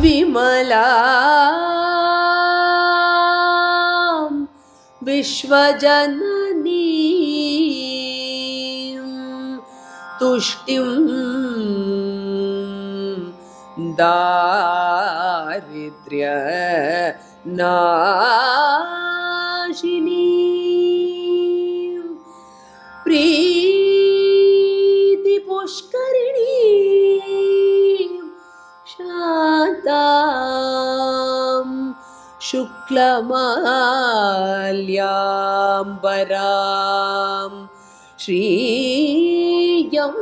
विमला विश्वजननी तुष्टिं दारिद्र्य नाशिनी शुक्लमाल्याम्बरां श्रीयम्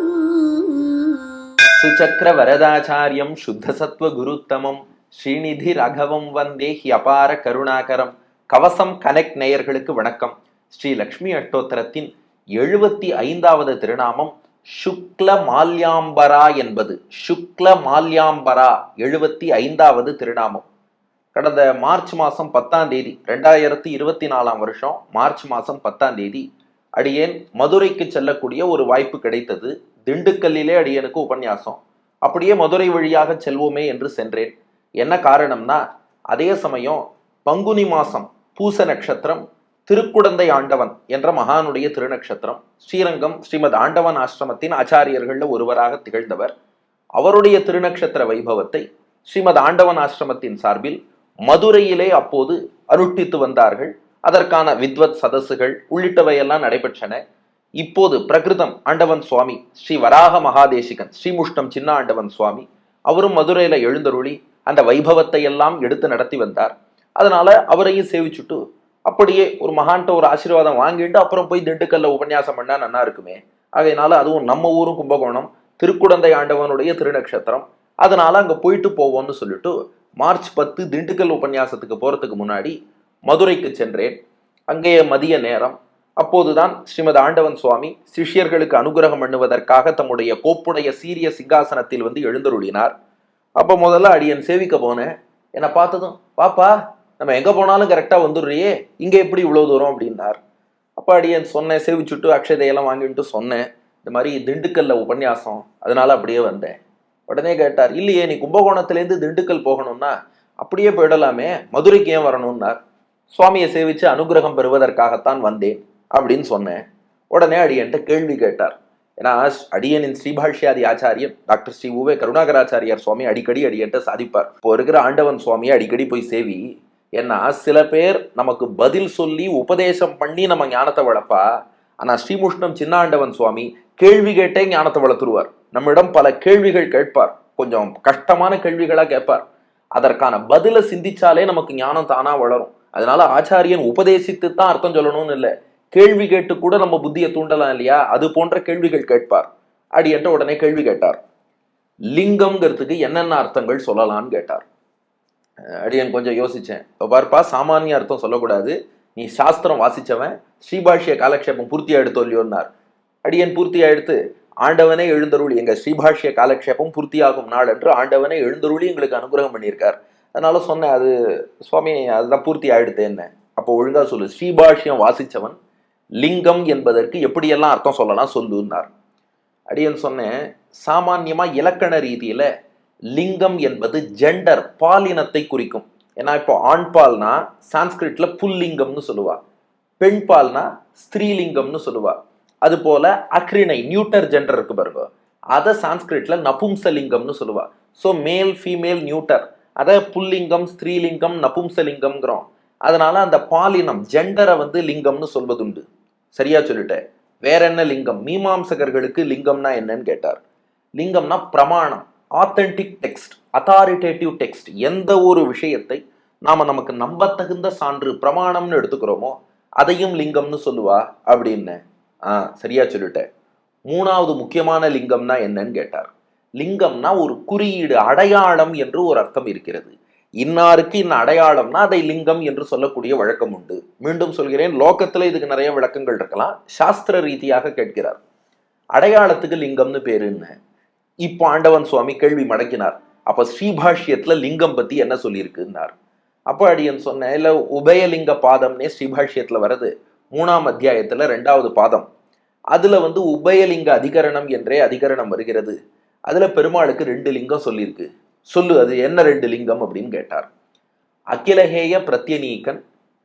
சுச்சக்கர வரதாச்சாரியம் சுத்த சத்வ குருத்தமம் ஸ்ரீநிதி ராகவம் வந்தே ஹி அபார கருணாகரம் கவசம் கனெக்ட் நேயர்களுக்கு வணக்கம் ஸ்ரீ லக்ஷ்மி அஷ்டோத்தரத்தின் எழுபத்தி ஐந்தாவது திருநாமம் சுக்ல மால்யாம்பரா என்பது சுக்ல மால்யாம்பரா எழுபத்தி ஐந்தாவது திருநாமம் கடந்த மார்ச் மாதம் பத்தாம் தேதி ரெண்டாயிரத்தி இருபத்தி நாலாம் வருஷம் மார்ச் மாதம் பத்தாம் தேதி அடியேன் மதுரைக்கு செல்லக்கூடிய ஒரு வாய்ப்பு கிடைத்தது. திண்டுக்கல்லிலே அடியனுக்கு உபன்யாசம். அப்படியே மதுரை வழியாக செல்வோமே என்று சென்றேன். என்ன காரணம்னா அதே சமயம் பங்குனி மாசம் பூச நட்சத்திரம் திருக்குடந்தை ஆண்டவன் என்ற மகானுடைய திருநக்ஷத்திரம் ஸ்ரீரங்கம் ஸ்ரீமத் ஆண்டவன் ஆசிரமத்தின் ஆச்சாரியர்களில் ஒருவராக திகழ்ந்தவர். அவருடைய திருநக்ஷத்திர வைபவத்தை ஸ்ரீமத் ஆண்டவன் ஆசிரமத்தின் சார்பில் மதுரையிலே அப்போது அனுஷ்டித்து வந்தார்கள். அதற்கான வித்வத் சதசுகள் உள்ளிட்டவையெல்லாம் நடைபெற்றன. இப்போது பிரகிருதம் ஆண்டவன் சுவாமி ஸ்ரீ வராக மகாதேசிகன் ஸ்ரீமுஷ்டம் சின்ன ஆண்டவன் சுவாமி அவரும் மதுரையில எழுந்தருளி அந்த வைபவத்தை எல்லாம் எடுத்து நடத்தி வந்தார். அதனால அவரையும் சேவிச்சுட்டு அப்படியே ஒரு மகான்கிட்ட ஒரு ஆசீர்வாதம் வாங்கிட்டு அப்புறம் போய் திண்டுக்கல்ல உபன்யாசம் பண்ணா நல்லா இருக்குமே. அதனால அதுவும் நம்ம ஊரும் கும்பகோணம் திருக்குடந்தை ஆண்டவனுடைய திருநக்ஷத்திரம். அதனால அங்க போயிட்டு போவோம்னு சொல்லிட்டு மார்ச் பத்து திண்டுக்கல் உபன்யாசத்துக்கு போகிறதுக்கு முன்னாடி மதுரைக்கு சென்றேன். அங்கேயே மதிய நேரம். அப்போதுதான் ஸ்ரீமத் ஆண்டவன் சுவாமி சிஷ்யர்களுக்கு அனுகிரகம் பண்ணுவதற்காக தம்முடைய கோப்புடைய சீரிய சிங்காசனத்தில் வந்து எழுந்தருளினார். அப்போ முதல்ல அடியன் சேவிக்க போனேன். என்னை பார்த்ததும் பாப்பா நம்ம எங்கே போனாலும் கரெக்டாக வந்துடுறியே. இங்கே எப்படி இவ்வளோ தூரம்? அப்படின்னார். அப்போ அடியன் சொன்னேன் சேவிச்சுட்டு அக்ஷதையெல்லாம் வாங்கிட்டு சொன்னேன். இந்த மாதிரி திண்டுக்கல்ல உபன்யாசம் அதனால அப்படியே வந்தேன். உடனே கேட்டார் இல்லையே நீ கும்பகோணத்திலேருந்து திண்டுக்கல் போகணும்னா அப்படியே போயிடலாமே மதுரைக்கு ஏன் வரணும்னார்? சுவாமியை சேவிச்சு அனுகிரகம் பெறுவதற்காகத்தான் வந்தேன் அப்படின்னு சொன்னேன். உடனே அடியன்ட்ட கேள்வி கேட்டார். ஏன்னா அடியனின் ஸ்ரீபாஷ்யாதி ஆச்சாரியன் டாக்டர் ஸ்ரீ உவே கருணாகராச்சாரியார் சுவாமி அடிக்கடி அடியன்ட்ட சாதிப்பார். இப்போ இருக்கிற ஆண்டவன் சுவாமியை அடிக்கடி போய் சேவி ஏன்னா சில பேர் நமக்கு பதில் சொல்லி உபதேசம் பண்ணி நம்ம ஞானத்தை வளர்ப்பா ஆனால் ஸ்ரீமுஷ்ணம் சின்னாண்டவன் சுவாமி கேள்வி கேட்டே ஞானத்தை வளர்த்துருவார். நம்மிடம் பல கேள்விகள் கேட்பார். கொஞ்சம் கஷ்டமான கேள்விகளாக கேட்பார். அதற்கான பதில சிந்திச்சாலே நமக்கு ஞானம் தானா வளரும். அதனால ஆச்சாரியன் உபதேசித்து தான் அர்த்தம் சொல்லணும்னு இல்லை. கேள்வி கேட்டு கூட நம்ம புத்தியை தூண்டலாம் இல்லையா? அது போன்ற கேள்விகள் கேட்பார். அடியன்ட்ட உடனே கேள்வி கேட்டார். லிங்கம்ங்கிறதுக்கு என்னென்ன அர்த்தங்கள் சொல்லலாம்னு கேட்டார். அடியன் கொஞ்சம் யோசிச்சேன். இப்போ பார்ப்பா சாமானிய அர்த்தம் சொல்லக்கூடாது. நீ சாஸ்திரம் வாசிச்சவன் ஸ்ரீபாஷ்ய காலக்ஷேபம் பூர்த்தியா எடுத்து இல்லையோன்னார் அடியன் பூர்த்தியா எடுத்து ஆண்டவனே எழுந்தருளி எங்கள் ஸ்ரீபாஷ்ய காலக்ஷேபம் பூர்த்தியாகும் நாள் என்று ஆண்டவனே எழுந்தருளி எங்களுக்கு அனுகிரகம் பண்ணியிருக்கார். அதனால சொன்னேன் அது சுவாமி அதுதான் பூர்த்தி ஆயிடுத்து என்ன? அப்போ ஒழுங்கா சொல்லு. ஸ்ரீபாஷ்யம் வாசித்தவன் லிங்கம் என்பதற்கு எப்படியெல்லாம் அர்த்தம் சொல்லலாம் சொல்லுன்னார். அடியன் சொன்னேன் சாமான்யமா இலக்கண ரீதியில லிங்கம் என்பது ஜெண்டர் பாலினத்தை குறிக்கும். ஏன்னா இப்போ ஆண் பால்னா சான்ஸ்கிரிட்ல புல்லிங்கம்னு சொல்லுவா. பெண் பால்னா ஸ்திரீலிங்கம்னு சொல்லுவா. அது போல அக்ரினை நியூட்டர் ஜெண்டர் இருக்கு பாருங்க. அதை சான்ஸ்கிரிட்ல நபும்சலிங்கம்னு சொல்லுவா. ஸோ மேல் ஃபீமேல் நியூட்டர் அதை புல்லிங்கம் ஸ்திரீலிங்கம் நபும்சலிங்கம்ங்கிறோம். அதனால அந்த பாலினம் ஜெண்டரை வந்து லிங்கம்னு சொல்வதுண்டு. சரியா சொல்லிட்டேன். வேற என்ன லிங்கம்? மீமாம்சகர்களுக்கு லிங்கம்னா என்னன்னு கேட்டார். லிங்கம்னா பிரமாணம் ஆத்தென்டிக் டெக்ஸ்ட் அத்தாரிட்டேட்டிவ் டெக்ஸ்ட் எந்த ஒரு விஷயத்தை நாம நமக்கு நம்பத்தகுந்த சான்று பிரமாணம்னு எடுத்துக்கிறோமோ அதையும் லிங்கம்னு சொல்லுவா. அப்படின்னு ஆ சரியா சொல்லிட்டேன். மூணாவது முக்கியமான லிங்கம்னா என்னன்னு கேட்டார். லிங்கம்னா ஒரு குறியீடு அடையாளம் என்று ஒரு அர்த்தம் இருக்கிறது. இன்னாருக்கு இன்ன அடையாளம்னா அதை லிங்கம் என்று சொல்லக்கூடிய வழக்கம் உண்டு. மீண்டும் சொல்கிறேன் லோக்கத்தில் இதுக்கு நிறைய விளக்கங்கள் இருக்கலாம். சாஸ்திர ரீதியாக கேட்கிறார். அடையாளத்துக்கு லிங்கம்னு பேருன்னு இப்போ ஆண்டவன் சுவாமி கேள்வி மடக்கினார். அப்போ ஸ்ரீபாஷ்யத்துல லிங்கம் பத்தி என்ன சொல்லியிருக்குன்னார். அப்போ அடியன் சொன்னேன் இல்லை உபயலிங்க பாதம்னே ஸ்ரீபாஷ்யத்துல வருது. மூணாம் அத்தியாயத்தில் ரெண்டாவது பாதம். அதில் வந்து உபயலிங்க அதிகரணம் என்றே அதிகரணம் வருகிறது. அதில் பெருமாளுக்கு ரெண்டு லிங்கம் சொல்லியிருக்கு. சொல்லு அது என்ன ரெண்டு லிங்கம் அப்படின்னு கேட்டார். அகிலகேய பிரத்யநீகன்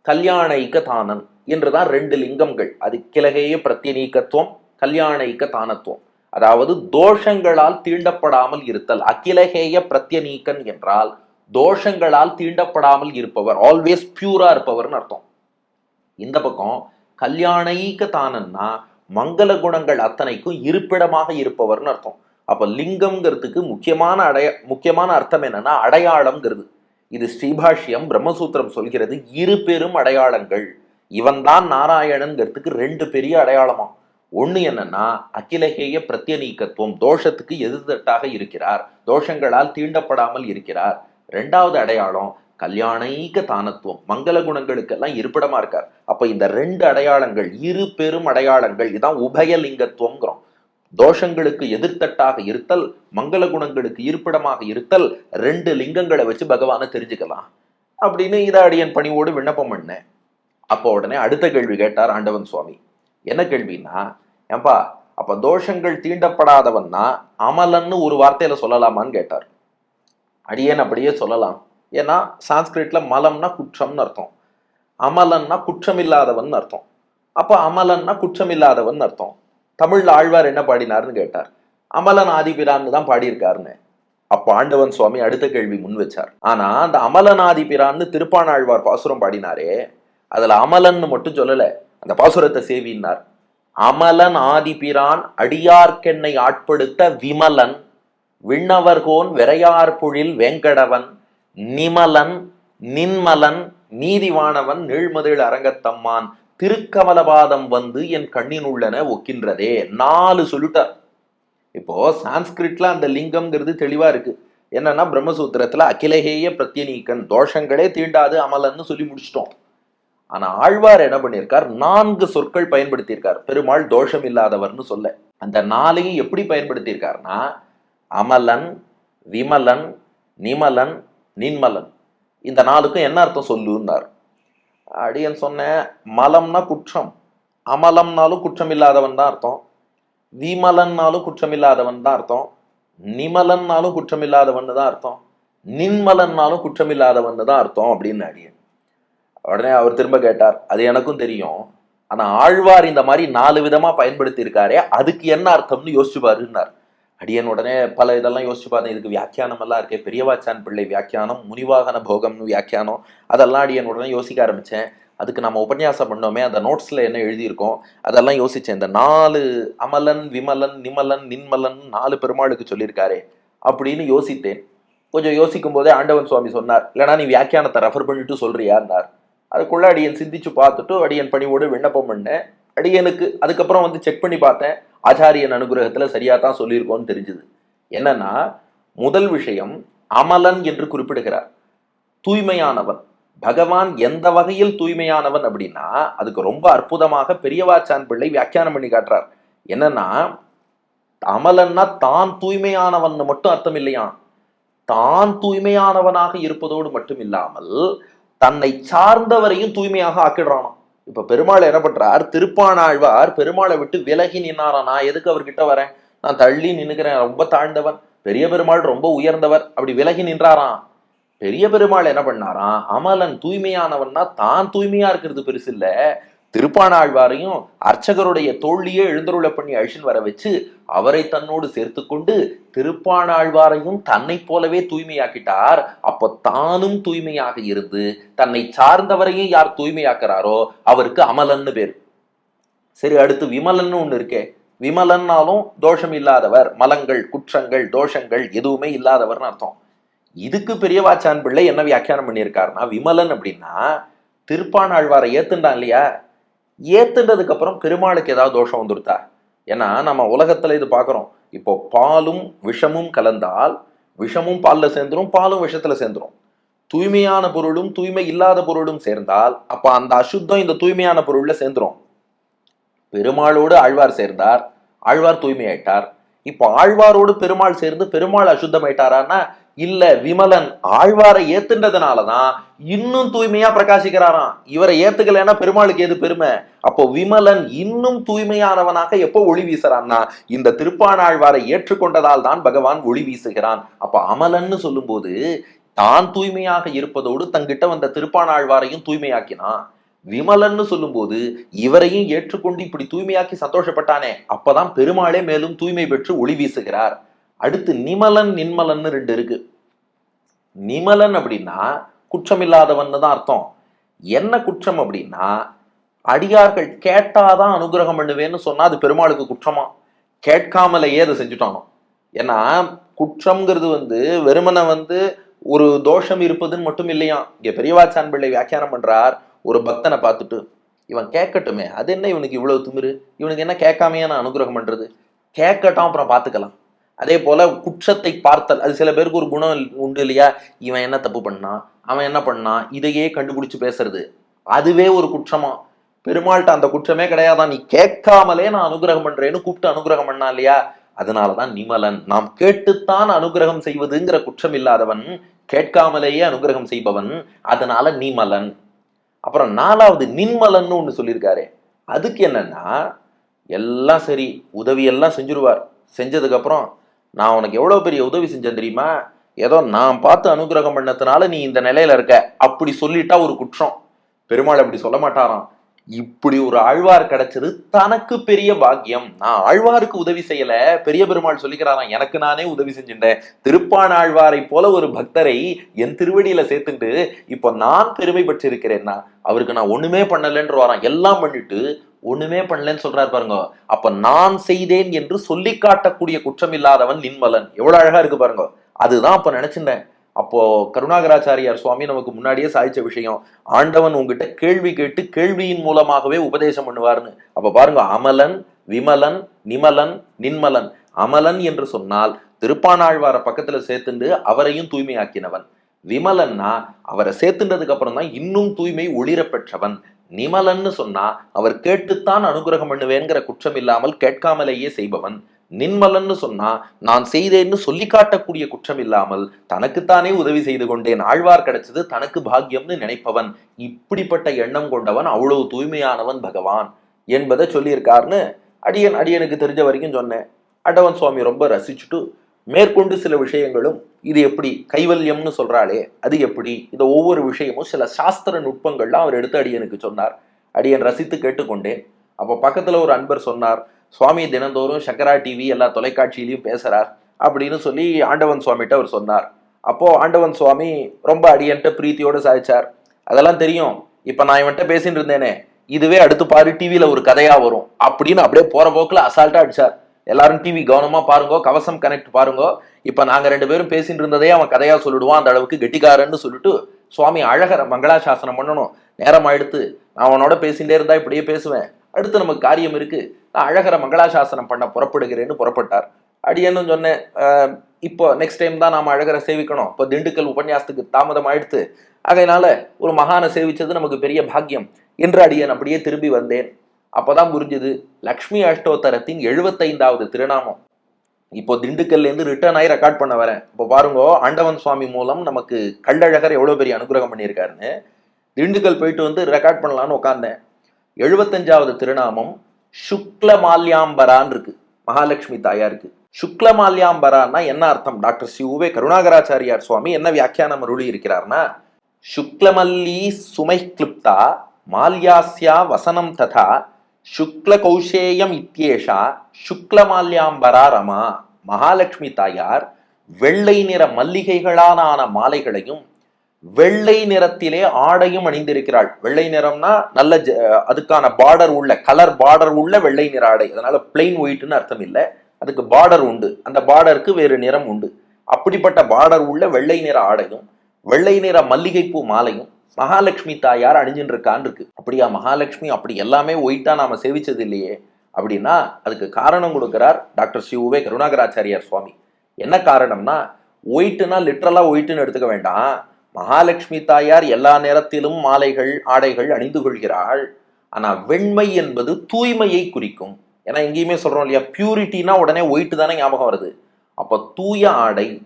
கல்யாணைக்க தானன் என்றுதான் ரெண்டு லிங்கங்கள். அது கிலகேய பிரத்யநீகத்துவம் கல்யாணைக்க தானத்துவம். அதாவது தோஷங்களால் தீண்டப்படாமல் இருத்தல். அகிலகேய பிரத்யநீக்கன் என்றால் தோஷங்களால் தீண்டப்படாமல் இருப்பவர் ஆல்வேஸ் பியூரா இருப்பவர்னு அர்த்தம். இந்த பக்கம் கல்யாணைக்க தானன்னா மங்கள குணங்கள் அத்தனைக்கும் இருப்பிடமாக இருப்பவர்னு அர்த்தம். அப்ப லிங்கம்ங்கிறதுக்கு முக்கியமான அடைய முக்கியமான அர்த்தம் என்னன்னா அடையாளம்ங்கிறது. இது ஸ்ரீபாஷ்யம் பிரம்மசூத்திரம் சொல்கிறது இரு பெரும் அடையாளங்கள். இவன்தான் நாராயணன்கிறதுக்கு ரெண்டு பெரிய அடையாளமா. ஒண்ணு என்னன்னா அகிலகேய பிரத்யநீக்கத்துவம் தோஷத்துக்கு எதிர்த்தட்டாக இருக்கிறார் தோஷங்களால் தீண்டப்படாமல் இருக்கிறார். ரெண்டாவது அடையாளம் கல்யாணீக தானத்துவம் மங்கள குணங்களுக்கெல்லாம் இருப்பிடமா இருக்கார். அப்ப இந்த ரெண்டு அடையாளங்கள் இரு பெரும் அடையாளங்கள் இதான் உபயலிங்கத்துவங்கிறோம் தோஷங்களுக்கு எதிர்த்தட்டாக இருத்தல் மங்கள குணங்களுக்கு இருப்பிடமாக இருத்தல் ரெண்டு லிங்கங்களை வச்சு பகவானை தெரிஞ்சுக்கலாம். அப்படின்னு இதை அடியன் பணிவோடு விண்ணப்பம் பண்ணேன் அப்போ உடனே அடுத்த கேள்வி கேட்டார் ஆண்டவன் சுவாமி. என்ன கேள்வின்னா ஏன்பா அப்ப தோஷங்கள் தீண்டப்படாதவன்னா அமலன்னு ஒரு வார்த்தையில சொல்லலாமான்னு கேட்டார். அடியேன் அப்படியே சொல்லலாம். ஏன்னா சான்ஸ்கிரிட்ல மலம்னா குற்றம்னு அர்த்தம். அமலன்னா குற்றம் இல்லாதவன் அர்த்தம். அப்போ அமலன்னா குற்றம் இல்லாதவன் அர்த்தம். தமிழ்ல ஆழ்வார் என்ன பாடினார்னு கேட்டார். அமலன் ஆதிபிரான்னு தான் பாடியிருக்காருன்னு. அப்ப ஆண்டவன் சுவாமி அடுத்த கேள்வி முன் வச்சார். ஆனா அந்த அமலன் ஆதிபிரான்னு திருப்பானாழ்வார் பாசுரம் பாடினாரே அதுல அமலன்னு மட்டும் சொல்லல அந்த பாசுரத்தை சேவினார். அமலன் ஆதிபிரான் அடியார்க்கெண்ணை ஆட்படுத்த விமலன் விண்ணவர்கோன் விரையார் பொழில் வேங்கடவன். நிமலன் நின்மலன் நீதிவானவன் நெழ்மதில் அரங்கத்தம்மான் திருக்கமலபாதம் வந்து என் கண்ணின் உள்ளன ஒக்கின்றதே. நாலு சொல்லிட்டார் இப்போ சான்ஸ்கிரிட்ல அந்த லிங்கம்ங்கிறது தெளிவா இருக்கு. என்னன்னா பிரம்மசூத்திரத்துல அகிலகேய பிரத்யநீக்கன் தோஷங்களே தீண்டாது அமலன்னு சொல்லி முடிச்சிட்டோம். ஆனா ஆழ்வார் என்ன பண்ணியிருக்கார் நான்கு சொற்கள் பயன்படுத்தியிருக்கார். பெருமாள் தோஷம் இல்லாதவர்னு சொல்ல. அந்த நாளையும் எப்படி பயன்படுத்தியிருக்காருன்னா அமலன் விமலன் நிமலன் நின்மலன். இந்த நாளுக்கும் என்ன அர்த்தம் சொல்லுன்னார். அடியன் சொன்னேன் மலம்னா குற்றம். அமலம்னாலும் குற்றம் இல்லாதவன் தான் அர்த்தம். விமலன்னாலும் குற்றம் இல்லாதவன் தான் அர்த்தம். நிமலன்னாலும் குற்றம் இல்லாதவன் தான் அர்த்தம். நின்மலன்னாலும் குற்றம் இல்லாதவன் தான் அர்த்தம் அப்படின்னு அடியன். உடனே அவர் திரும்ப கேட்டார் அது எனக்கும் தெரியும். ஆனா ஆழ்வார் இந்த மாதிரி நாலு விதமா பயன்படுத்தி இருக்காரே அதுக்கு என்ன அர்த்தம்னு யோசிச்சு பாருன்னார் அடியன் உடனே பல இதெல்லாம் யோசிச்சு பார்த்தேன். இதுக்கு வியாக்கியானம் எல்லாம் இருக்கே. பெரியவாச்சான் பிள்ளை வியாக்கியானம் முனிவாகன போகம்னு வியாக்கியானம் அதெல்லாம் அடியன் உடனே யோசிக்க ஆரம்பிச்சேன். அதுக்கு நம்ம உபன்யாசம் பண்ணோமே அந்த நோட்ஸ்ல என்ன எழுதியிருக்கோம் அதெல்லாம் யோசிச்சேன். இந்த நாலு அமலன் விமலன் நிமலன் நின்மலன் நாலு பெருமாளுக்கு சொல்லியிருக்காரே அப்படின்னு யோசித்தேன். கொஞ்சம் யோசிக்கும் போதே ஆண்டவன் சுவாமி சொன்னார் இல்லைனா நீ வியாக்கியானத்தை ரெஃபர் பண்ணிட்டு சொல்றியான்னார் அதுக்குள்ள அடியன் சிந்திச்சு பார்த்துட்டு அடியன் பணிவோடு விண்ணப்பம் பண்ணேன். அடியனுக்கு அதுக்கப்புறம் வந்து செக் பண்ணி பார்த்தேன். ஆச்சாரியன் அனுகிரகத்தில் சரியாக தான் சொல்லியிருக்கோன்னு தெரிஞ்சுது. என்னன்னா முதல் விஷயம் அமலன் என்று குறிப்பிடுகிறார். தூய்மையானவன். பகவான் எந்த வகையில் தூய்மையானவன் அப்படின்னா அதுக்கு ரொம்ப அற்புதமாக பெரியவாச்சான் பிள்ளை வியாக்கியானம் பண்ணி காட்டுறார். என்னன்னா அமலன்னா தான் தூய்மையானவன் மட்டும் அர்த்தம் இல்லையா? தான் தூய்மையானவனாக இருப்பதோடு மட்டும் இல்லாமல் தன்னை சார்ந்தவரையும் தூய்மையாக ஆக்கிடுறானாம். இப்ப பெருமாள் என்ன பண்றார்? திருப்பானாழ்வார் பெருமாளை விட்டு விலகி நின்னாரா? நான் எதுக்கு அவர்கிட்ட வரேன்? நான் தள்ளி நின்னுக்கிறேன். ரொம்ப தாழ்ந்தவன். பெரிய பெருமாள் ரொம்ப உயர்ந்தவர். அப்படி விலகி நின்றாராம் பெரிய பெருமாள் என்ன பண்ணாராம்? அமலன் தூய்மையானவன்னா தான் தூய்மையா இருக்கிறது பெருசு இல்ல திருப்பானாழ்வாரையும் அர்ச்சகருடைய தோல்லியே எழுந்தருள பண்ணி அழிச்சின் வர வச்சு அவரை தன்னோடு சேர்த்து கொண்டு திருப்பானாழ்வாரையும் தன்னை போலவே தூய்மையாக்கிட்டார். அப்போ தானும் தூய்மையாக இருந்து தன்னை சார்ந்தவரையும் யார் தூய்மையாக்குறாரோ அவருக்கு அமலன்னு பேர். சரி அடுத்து விமலன்னு ஒன்று இருக்கே. விமலன்னாலும் தோஷம் இல்லாதவர் மலங்கள் குற்றங்கள் தோஷங்கள் எதுவுமே இல்லாதவர்னு அர்த்தம். இதுக்கு பெரியவாச்சான் பிள்ளை என்ன வியாக்கியானம் பண்ணியிருக்காருன்னா விமலன் அப்படின்னா திருப்பானாழ்வாரை ஏத்துண்டான் இல்லையா? ஏத்துண்டதுக்கு அப்புறம் பெருமாளுக்கு ஏதாவது தோஷம் வந்துருத்தா ஏன்னா நம்ம உலகத்துல இது பார்க்குறோம் இப்போ பாலும் விஷமும் கலந்தால் விஷமும் பாலில் சேர்ந்துரும் பாலும் விஷத்துல சேர்ந்துரும். தூய்மையான பொருளும் தூய்மை இல்லாத பொருளும் சேர்ந்தால் அப்ப அந்த அசுத்தம் இந்த தூய்மையான பொருள்ல சேர்ந்துரும். பெருமாளோடு ஆழ்வார் சேர்ந்தார் ஆழ்வார் தூய்மையாயிட்டார். இப்போ ஆழ்வாரோடு பெருமாள் சேர்ந்து பெருமாள் அசுத்தமாயிட்டாரான்னா இல்ல விமலன் ஆழ்வாரை ஏத்துன்றதுனாலதான் இன்னும் தூய்மையா பிரகாசிக்கிறாராம். இவரை ஏத்துக்கலைன்னா பெருமாளுக்கு எது பெருமை? அப்போ விமலன் இன்னும் தூய்மையானவனாக எப்போ ஒளி வீசுறான்னா இந்த திருப்பானாழ்வாரை ஏற்றுக்கொண்டதால் தான் பகவான் ஒளி வீசுகிறான். அப்ப அமலன்னு சொல்லும்போது தான் தூய்மையாக இருப்பதோடு தங்கிட்ட வந்த திருப்பானாழ்வாரையும் தூய்மையாக்கினான். விமலன்னு சொல்லும்போது இவரையும் ஏற்றுக்கொண்டு இப்படி தூய்மையாக்கி சந்தோஷப்பட்டானே அப்பதான் பெருமாளே மேலும் தூய்மை பெற்று ஒளி வீசுகிறார். அடுத்து நிமலன் நின்மலன்னு ரெண்டு இருக்கு. நிமலன் அப்படின்னா குற்றமில்லாதவன் தான் அர்த்தம். என்ன குற்றம் அப்படின்னா அடியார்கள் கேட்டாதான் அனுகிரகம் பண்ணுவேன்னு சொன்னா அது பெருமாளுக்கு குற்றமா? கேட்காமலேயே அதை செஞ்சுட்டானோ? ஏன்னா குற்றம்ங்கிறது வந்து வெறுமனை வந்து ஒரு தோஷம் இருப்பதுன்னு மட்டும் இல்லையா? இங்க பெரியவாச்சான் பிள்ளை வியாக்கியானம் பண்றார் ஒரு பக்தனை பார்த்துட்டு இவன் கேட்கட்டுமே அது என்ன இவனுக்கு இவ்வளவு திமிரு? இவனுக்கு என்ன கேட்காமையே நான் அனுகிரகம் பண்றது? கேட்கட்டும் அப்புறம் பார்த்துக்கலாம். அதே போல குற்றத்தை பார்த்தல். அது சில பேருக்கு ஒரு குணம் உண்டு இல்லையா? இவன் என்ன தப்பு பண்ணான் அவன் என்ன பண்ணான் இதையே கண்டுபிடிச்சு பேசுறது. அதுவே ஒரு குற்றமா? பெருமாள்கிட்ட அந்த குற்றமே கிடையாதான் நீ கேட்காமலே நான் அனுகிரகம் பண்றேன்னு கூப்பிட்டு அனுகிரகம் பண்ணா இல்லையா? அதனாலதான் நிமலன் நாம் கேட்டுத்தான் அனுகிரகம் செய்வதுங்கிற குற்றம் இல்லாதவன் கேட்காமலேயே அனுகிரகம் செய்பவன் அதனால நிமலன். அப்புறம் நாலாவது நின்மலன்னு ஒண்ணு சொல்லியிருக்காரு. அதுக்கு என்னன்னா எல்லாம் சரி உதவி எல்லாம் செஞ்சிருவார். செஞ்சதுக்கு அப்புறம் நான் உனக்கு எவ்வளோ பெரிய உதவி செஞ்சேன் தெரியுமா? ஏதோ நான் பார்த்து அனுகிரகம் பண்ணதுனால நீ இந்த நிலையில இருக்க. அப்படி சொல்லிட்டா ஒரு குற்றம். பெருமாள் அப்படி சொல்ல மாட்டாராம். இப்படி ஒரு ஆழ்வார் கிடைச்சது தனக்கு பெரிய பாக்கியம். நான் ஆழ்வாருக்கு உதவி செய்யல. பெரிய பெருமாள் சொல்லிக்கிறாராம் எனக்கு நானே உதவி செஞ்சுட்டேன். திருப்பான் ஆழ்வாரை போல ஒரு பக்தரை என் திருவடியில சேர்த்துட்டு இப்போ நான் பெருமை பெற்றிருக்கிறேன்னா அவருக்கு நான் ஒண்ணுமே பண்ணலன்ற வரான் எல்லாம் பண்ணிட்டு ஒண்ணுமே பண்ணலன்னு சொல்றாரு பாருங்க. அப்ப நான் செய்தேன் என்று சொல்லி காட்டக்கூடிய குற்றம் இல்லாதவன் நின்மலன். எவ்வளவு அழகா இருக்கு பாருங்க. அதுதான் அப்ப நினைச்சிருந்தேன். அப்போ கருணாகராச்சாரியார் சுவாமி நமக்கு முன்னாடியே சாதிச்ச விஷயம். ஆண்டவன் உங்ககிட்ட கேள்வி கேட்டு கேள்வியின் மூலமாகவே உபதேசம் பண்ணுவார்னு அப்ப பாருங்க அமலன் விமலன் நிமலன் நின்மலன். அமலன் என்று சொன்னால் திருப்பானாழ்வார பக்கத்துல சேர்த்துண்டு அவரையும் தூய்மையாக்கினவன். விமலன்னா அவரை சேர்த்துன்றதுக்கு அப்புறம் தான் இன்னும் தூய்மை ஒளிர பெற்றவன் நிமலன்னு சொன்னா அவர் கேட்டுத்தான் அனுகிரகம் பண்ணுவேங்கிற குற்றம் இல்லாமல் கேட்காமலேயே செய்பவன். நின்மலன்னு சொன்னா நான் செய்தேன்னு சொல்லி காட்டக்கூடிய குற்றம் இல்லாமல் தனக்குத்தானே உதவி செய்து கொண்டேன் ஆழ்வார் கிடைச்சது தனக்கு பாக்கியம்னு நினைப்பவன். இப்படிப்பட்ட எண்ணம் கொண்டவன் அவ்வளவு தூய்மையானவன் பகவான் என்பதை சொல்லியிருக்காருன்னு அடியன் அடியனுக்கு தெரிஞ்ச வரைக்கும் சொன்னேன். அடவன் சுவாமி ரொம்ப ரசிச்சுட்டு மேற்கொண்டு சில விஷயங்களும் இது எப்படி கைவல்யம்னு சொல்றாளே அது எப்படி? இந்த ஒவ்வொரு விஷயமும் சில சாஸ்திர நுட்பங்கள்லாம் அவர் எடுத்து அடியனுக்கு சொன்னார். அடியன் ரசித்து கேட்டுக்கொண்டேன். அப்போ பக்கத்தில் ஒரு அன்பர் சொன்னார் சுவாமி தினந்தோறும் சங்கரா டிவி எல்லா தொலைக்காட்சியிலையும் பேசுகிறார் அப்படின்னு சொல்லி ஆண்டவன் சுவாமிகிட்ட அவர் சொன்னார். அப்போது ஆண்டவன் சுவாமி ரொம்ப அடியன்ட்ட பிரீத்தியோடு சாதிச்சார். அதெல்லாம் தெரியும். இப்போ நான் இவன்ட்ட பேசிட்டு இருந்தேனே. இதுவே அடுத்து பாரு டிவியில் ஒரு கதையாக வரும் அப்படின்னு அப்படியே போகிற போக்கில் அசால்ட்டாக அடிச்சார். எல்லாரும் டிவி கவனமா பாருங்க கவசம் கனெக்ட் பாருங்க. இப்ப நாங்க ரெண்டு பேரும் பேசிட்டு இருந்ததே அவன் கதையா சொல்லிடுவான். அந்த அளவுக்கு கெட்டிக்காரன்னு சொல்லிட்டு சுவாமி அழகர மங்களாசாசனம் பண்ணணும். நேரம் எடுத்து நான் அவனோட பேசிட்டே இருந்தா இப்படியே பேசுவேன். அடுத்து நமக்கு காரியம் இருக்கு. நான் அழகர மங்களாசாசனம் பண்ண புறப்படுகிறேன்னு புறப்பட்டார். அடியன்னு சொன்னேன் இப்போ நெக்ஸ்ட் டைம் தான் நாம அழகரை சேவிக்கணும். இப்போ திண்டுக்கல் உபன்யாசத்துக்கு தாமதம் ஆயிடுத்து. அதனால ஒரு மகானை சேவிச்சது நமக்கு பெரிய பாக்கியம் என்று அடியன் அப்படியே திரும்பி வந்தேன். அப்போதான் புரிஞ்சுது லக்ஷ்மி அஷ்டோத்தரத்தின் எழுபத்தைந்தாவது திருநாமம். இப்போ திண்டுக்கல்லேருந்து ரிட்டர்ன் ஆகி ரெக்கார்ட் பண்ண வரேன். இப்போ பாருங்க ஆண்டவன் சுவாமி மூலம் நமக்கு கள்ளழகர் எவ்வளோ பெரிய அனுகிரகம் பண்ணியிருக்காருன்னு. திண்டுக்கல் போயிட்டு வந்து ரெக்கார்ட் பண்ணலான்னு உட்காந்தேன் எழுபத்தஞ்சாவது திருநாமம் சுக்ல மால்யாம்பரான் இருக்கு மகாலட்சுமி தாயாருக்கு. சுக்ல மால்யாம்பரான்னா என்ன அர்த்தம்? டாக்டர் சிவுவே கருணாகராச்சாரியார் சுவாமி என்ன வியாக்கியானம் அருளி இருக்கிறார்னா சுக்லமல்லி சுமை கிளிப்தா மால்யாஸ்யா வசனம் ததா சுக்ல கௌஷேயம் இத்தியேஷா சுக்லமால்யாம்பரா ரமா மகாலட்சுமி தாயார் வெள்ளை நிற மல்லிகைகளான மாலைகளையும் வெள்ளை நிறத்திலே ஆடையும் அணிந்திருக்கிறாள். வெள்ளை நிறம்னா நல்ல ஜ- அதுக்கான பார்டர் உள்ள கலர் பார்டர் உள்ள வெள்ளை நிற ஆடை. அதனால பிளெயின் ஒயிட்னு அர்த்தம் இல்லை. அதுக்கு பார்டர் உண்டு. அந்த பார்டருக்கு வேறு நிறம் உண்டு. அப்படிப்பட்ட பார்டர் உள்ள வெள்ளை நிற ஆடையும் வெள்ளை நிற மல்லிகைப்பூ மாலையும் மகாலட்சுமி தாயார் அணிஞ்சுட்டு இருக்கான்னு இருக்கு. அப்படியா மகாலட்சுமி? அப்படி எல்லாமே ஒயிட்டா நாம சேவிச்சது இல்லையே. அப்படின்னா அதுக்கு காரணம் கொடுக்கிறார் டாக்டர் சிவுவே கருணாகராச்சாரியார் சுவாமி. என்ன காரணம்னா ஒயிட்டுனா லிட்ரலா ஒயிட்டுன்னு எடுத்துக்க வேண்டாம். மகாலட்சுமி தாயார் எல்லா நேரத்திலும் மாலைகள் ஆடைகள் அணிந்து கொள்கிறாள். ஆனா வெண்மை என்பது தூய்மையை குறிக்கும். ஏன்னா எங்கேயுமே சொல்றோம் இல்லையா பியூரிட்டினா உடனே ஒயிட்டு தானே ஞாபகம் வருது. அப்ப தூய ஆடை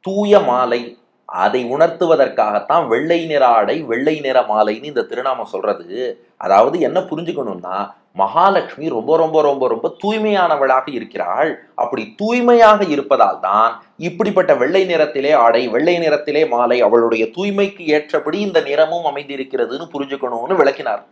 தூய மாலை அதை உணர்த்துவதற்காகத்தான் வெள்ளை நிற ஆடை வெள்ளை நிற மாலைன்னு இந்த திருநாமம் சொல்றது. அதாவது என்ன புரிஞ்சுக்கணும்னா மகாலட்சுமி ரொம்ப ரொம்ப ரொம்ப ரொம்ப தூய்மையானவளாக இருக்கிறாள். அப்படி தூய்மையாக இருப்பதால் தான் இப்படிப்பட்ட வெள்ளை நிறத்திலே ஆடை வெள்ளை நிறத்திலே மாலை அவளுடைய தூய்மைக்கு ஏற்றபடி இந்த நிறமும் அமைந்திருக்கிறதுன்னு புரிஞ்சுக்கணும்னு விளக்கினார்.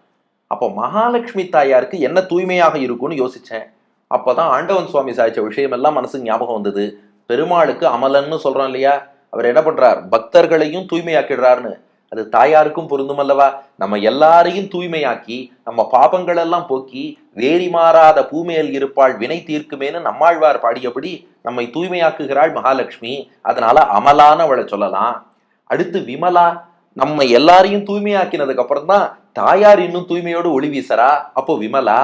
அப்போ மகாலட்சுமி தாயாருக்கு என்ன தூய்மையாக இருக்கும்னு யோசிச்சேன். அப்போதான் ஆண்டவன் சுவாமி சாய்ச்ச விஷயம் எல்லாம் மனசுக்கு ஞாபகம் வந்தது. பெருமாளுக்கு அமலன்னு சொல்றோம் இல்லையா? அவர் என்ன பண்றார்? பக்தர்களையும் தூய்மையாக்கிடுறாருன்னு. அது தாயாருக்கும் பொருந்தும் அல்லவா? நம்ம எல்லாரையும் தூய்மையாக்கி நம்ம பாபங்கள் எல்லாம் போக்கி வேரி மாறாத பூமியில் இருப்பாள் வினை தீர்க்குமேன்னு நம்மாழ்வார் பாடியபடி நம்மை தூய்மையாக்குகிறாள் மகாலட்சுமி. அதனால அமலானவளை அவளை சொல்லலாம். அடுத்து விமலா நம்ம எல்லாரையும் தூய்மையாக்கினதுக்கு அப்புறம் தான் தாயார் இன்னும் தூய்மையோடு ஒளி வீசறா? அப்போ விமலா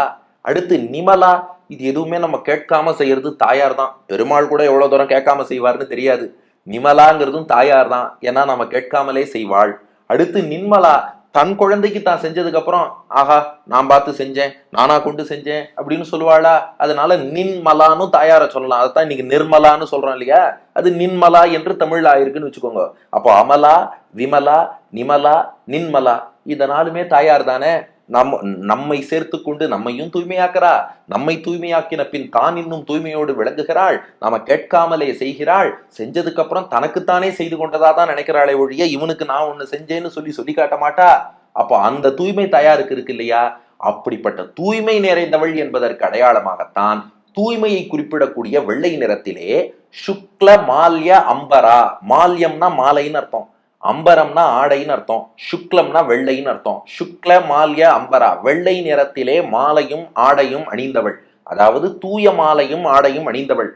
அடுத்து நிமலா இது எதுவுமே நம்ம கேட்காம செய்யறது தாயார் தான் பெருமாள் கூட எவ்வளவு தூரம் கேட்காம செய்வார்னு தெரியாது. நிமலாங்கிறதும் தாயார் தான் ஏன்னா நம்ம கேட்காமலே செய்வாள். அடுத்து நின்மலா தன் குழந்தைக்கு தான் செஞ்சதுக்கு அப்புறம் ஆஹா நான் பார்த்து செஞ்சேன் நானா கொண்டு செஞ்சேன் அப்படின்னு சொல்லுவாளா? அதனால நின்மலான்னு தாயார சொல்லலாம். அதான் இன்னைக்கு நிர்மலான்னு சொல்றோம் இல்லையா? அது நின்மலா என்று தமிழ் ஆயிருக்குன்னு வச்சுக்கோங்க. அப்போ அமலா விமலா நிமலா நின்மலா இதனாலுமே தாயார் தானே? நம் நம்மை சேர்த்து கொண்டு நம்மையும் தூய்மையாக்குறா. நம்மை தூய்மையாக்கின பின் தான் இன்னும் தூய்மையோடு விளங்குகிறாள். நாம கேட்காமலே செய்கிறாள். செஞ்சதுக்கு அப்புறம் தனக்குத்தானே செய்து கொண்டதா தான் நினைக்கிறாளே ஒழிய இவனுக்கு நான் ஒண்ணு செஞ்சேன்னு சொல்லி சொல்லி காட்ட மாட்டா? அப்போ அந்த தூய்மை தயாருக்கு இருக்கு இல்லையா? அப்படிப்பட்ட தூய்மை நிறைந்தவள் என்பதற்கு அடையாளமாகத்தான் தூய்மையை குறிப்பிடக்கூடிய வெள்ளை நிறத்திலே சுக்ல மால்ய அம்பரா. மால்யம்னா மாலைன்னு அர்த்தம். அம்பரம்னா ஆடைன்னு அர்த்தம். சுக்லம்னா வெள்ளைன்னு அர்த்தம். சுக்ல மால்ய அம்பரா. வெள்ளை நிறத்திலே மாலையும் ஆடையும் அணிந்தவள். அதாவது தூய மாலையும் ஆடையும் அணிந்தவள்.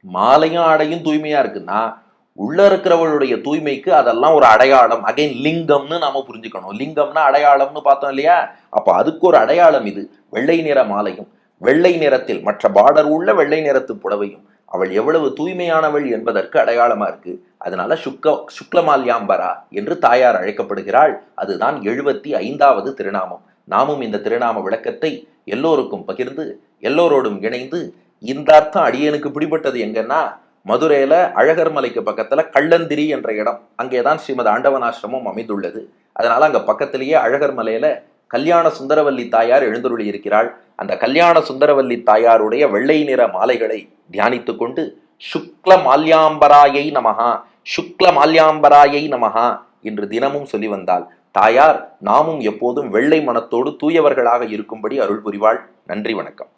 மாலையும் ஆடையும் தூய்மையா இருக்குன்னா உள்ள இருக்கிறவளுடைய தூய்மைக்கு அதெல்லாம் ஒரு அடையாளம். அகைன் லிங்கம்னு நாம புரிஞ்சுக்கணும். லிங்கம்னா அடையாளம்னு பார்த்தோம் இல்லையா? அப்ப அதுக்கு ஒரு அடையாளம் இது. வெள்ளை நிற மாலையும் வெள்ளை நிறத்தில் மற்ற பார்டர் உள்ள வெள்ளை நிறத்து புடவையும் அவள் எவ்வளவு தூய்மையானவள் என்பதற்கு அடையாளமா இருக்கு. அதனால சுக்க சுக்லமால்யாம்பரா என்று தாயார் அழைக்கப்படுகிறாள். அதுதான் எழுபத்தி ஐந்தாவது திருநாமம். நாமும் இந்த திருநாம விளக்கத்தை எல்லோருக்கும் பகிர்ந்து எல்லோரோடும் இணைந்து இந்த அர்த்தம் அடியனுக்கு பிடிபட்டது எங்கன்னா மதுரையில அழகர் மலைக்கு பக்கத்துல கள்ளந்திரி என்ற இடம் அங்கேதான் ஸ்ரீமத் ஆண்டவனாசிரமம் அமைந்துள்ளது. அதனால அங்க பக்கத்திலேயே அழகர் மலையில கல்யாண சுந்தரவல்லி தாயார் எழுந்தருளி இருக்கிறாள். அந்த கல்யாண சுந்தரவல்லி தாயாருடைய வெள்ளை நிற மாலைகளை தியானித்து கொண்டு சுக்ல மால்யாம்பராயை நமகா சுக்ல மால்யாம்பராயை நமகா என்று தினமும் சொல்லி வந்தாள். தாயார் நாமும் எப்போதும் வெள்ளை மனத்தோடு தூயவர்களாக இருக்கும்படி அருள் புரிவாள். நன்றி வணக்கம்.